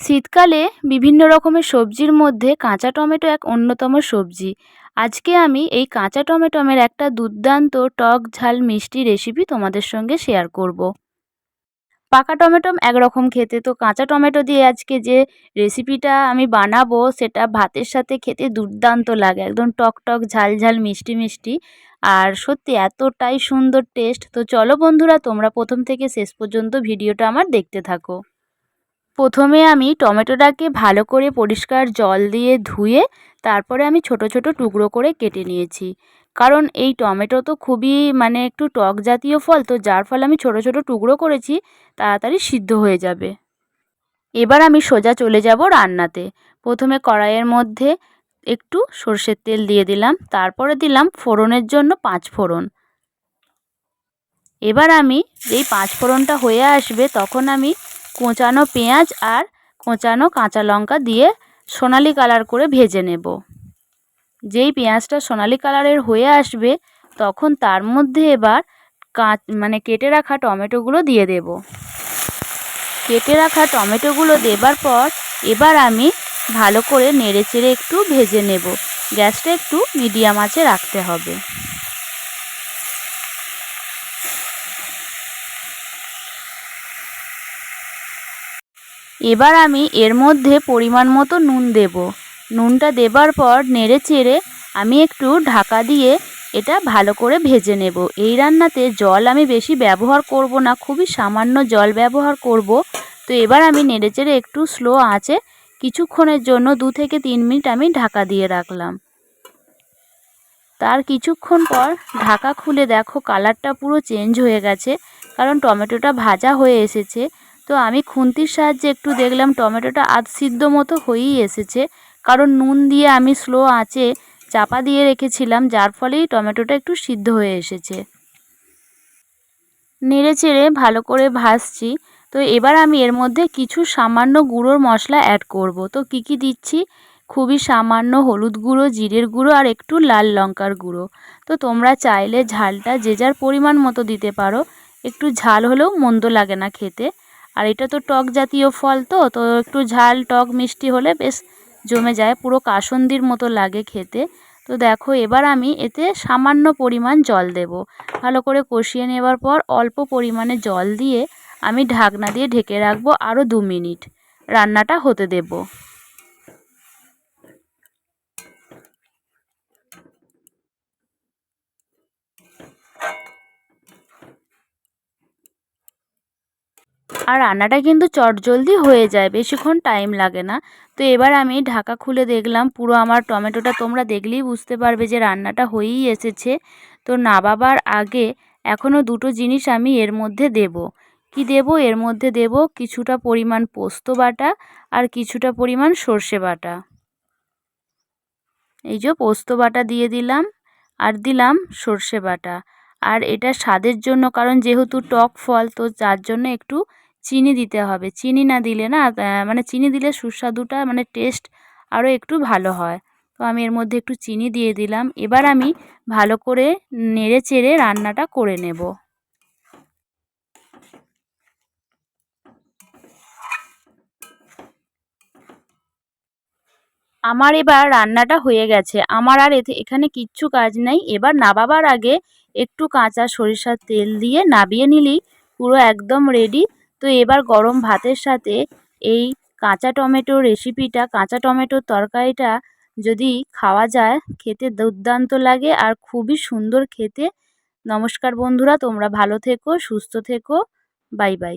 শীতকালে বিভিন্ন রকমের সবজির মধ্যে কাঁচা টমেটো এক অন্যতম সবজি। আজকে আমি এই কাঁচা টমেটোমের একটা দুর্দান্ত টক ঝাল মিষ্টি রেসিপি তোমাদের সঙ্গে শেয়ার করব। পাকা টমেটো একরকম খেতে, তো কাঁচা টমেটো দিয়ে আজকে যে রেসিপিটা আমি বানাবো, সেটা ভাতের সাথে খেতে দুর্দান্ত লাগে, একদম টক টক ঝাল ঝাল মিষ্টি মিষ্টি। আর সত্যি এতটাই সুন্দর টেস্ট তো চলো বন্ধুরা, তোমরা প্রথম থেকে শেষ পর্যন্ত ভিডিওটা আমার দেখতে থাকো। প্রথমে আমি টমেটোটাকে ভালো করে পরিষ্কার জল দিয়ে ধুয়ে তারপরে আমি ছোট ছোট টুকরো করে কেটে নিয়েছি। কারণ এই টমেটো তো খুবই মানে একটু টক জাতীয় ফল, তো যার ফলে আমি ছোট ছোট টুকরো করেছি, তাড়াতাড়ি সিদ্ধ হয়ে যাবে। এবার আমি সোজা চলে যাব রান্নাতে। প্রথমে কড়াইয়ের মধ্যে একটু সর্ষের তেল দিয়ে দিলাম, তারপরে দিলাম ফোড়নের জন্য পাঁচ ফোড়ন। এবার আমি যেই পাঁচ ফোড়নটা হয়ে আসবে, তখন আমি কোঁচানো পেঁয়াজ আর কোঁচানো কাঁচা লঙ্কা দিয়ে সোনালি কালার করে ভেজে নেব। যেই পেঁয়াজটা সোনালি কালারের হয়ে আসবে, তখন তার মধ্যে এবার কাঁচ মানে কেটে রাখা টমেটোগুলো দিয়ে দেব। কেটে রাখা টমেটোগুলো দেবার পর এবার আমি ভালো করে নেড়ে চেড়ে একটু ভেজে নেব। গ্যাসটা একটু মিডিয়াম আঁচে রাখতে হবে। এবার আমি এর মধ্যে পরিমাণ মতো নুন দেব। নুনটা দেবার পর নেড়ে চেড়ে আমি একটু ঢাকা দিয়ে এটা ভালো করে ভেজে নেব। এই রান্নাতে জল আমি বেশি ব্যবহার করব না, খুবই সামান্য জল ব্যবহার করব। তো এবার আমি নেড়ে চেড়ে একটু স্লো আঁচে কিছুক্ষণের জন্য দু থেকে তিন মিনিট আমি ঢাকা দিয়ে রাখলাম। তার কিছুক্ষণ পর ঢাকা খুলে দেখো কালারটা পুরো চেঞ্জ হয়ে গেছে, কারণ টমেটোটা ভাজা হয়ে এসেছে। তো আমি খুন্তির সাহায্যে একটু দেখলাম টমেটোটা আধ সিদ্ধ মতো হয়েই এসেছে। কারণ নুন দিয়ে আমি স্লো আঁচে চাপা দিয়ে রেখেছিলাম, যার ফলেই টমেটোটা একটু সিদ্ধ হয়ে এসেছে। নেড়ে চেড়ে ভালো করে ভাজছি। তো এবার আমি এর মধ্যে কিছু সামান্য গুঁড়োর মশলা অ্যাড করব। তো কি কি দিচ্ছি? খুবই সামান্য হলুদ গুঁড়ো, জিরের গুঁড়ো আর একটু লাল লঙ্কার গুঁড়ো। তো তোমরা চাইলে ঝালটা যে যার পরিমাণ মতো দিতে পারো। একটু ঝাল হলেও মন্দ লাগে না খেতে। আর এটা তো টক জাতীয় ফল তো তো একটু ঝাল, টক, মিষ্টি হলে বেশ জমে যায়, পুরো কাসন্দির মতো লাগে খেতে। তো দেখো, এবার আমি এতে সামান্য পরিমাণ জল দেব। ভালো করে কষিয়ে নেবার পর অল্প পরিমাণে জল দিয়ে আমি ঢাকনা দিয়ে ঢেকে রাখব আরও দু মিনিট। রান্নাটা হতে দেবো। আর রান্নাটা কিন্তু চটজলদি হয়ে যায়, বেশিক্ষণ টাইম লাগে না। তো এবার আমি ঢাকা খুলে দেখলাম, পুরো আমার টমেটোটা তোমরা দেখলেই বুঝতে পারবে যে রান্নাটা হয়েই এসেছে। তো নাবাবার আগে এখনও দুটো জিনিস আমি এর মধ্যে দেব। কি দেব? এর মধ্যে দেব কিছুটা পরিমাণ পোস্ত বাটা আর কিছুটা পরিমাণ সর্ষে বাটা। এই যে পোস্ত বাটা দিয়ে দিলাম আর দিলাম সর্ষে বাটা। আর এটা স্বাদের জন্য, কারণ যেহেতু টক ফল, তো যার জন্য একটু চিনি দিতে হবে। চিনি না দিলে না মানে চিনি দিলে সুস্বাদুটা মানে টেস্ট আরও একটু ভালো হয়। তো আমি এর মধ্যে একটু চিনি দিয়ে দিলাম। এবার আমি ভালো করে নেড়ে চেড়ে রান্নাটা করে নেব। আমার এবার রান্নাটা হয়ে গেছে। আমার আর এতে এখানে কিচ্ছু কাজ নেই। এবার নাবাবার আগে একটু কাঁচা সরিষার তেল দিয়ে নাবিয়ে নিলেই পুরো একদম রেডি তো এবার গরম ভাতের সাথে এই কাঁচা টমেটো রেসিপিটা কাঁচা টমেটোর তরকারিটা যদি খাওয়া যায়, খেতে দুর্দান্ত লাগে আর খুবই সুন্দর খেতে। নমস্কার বন্ধুরা, তোমরা ভালো থেকো, সুস্থ থেকো। Bye bye.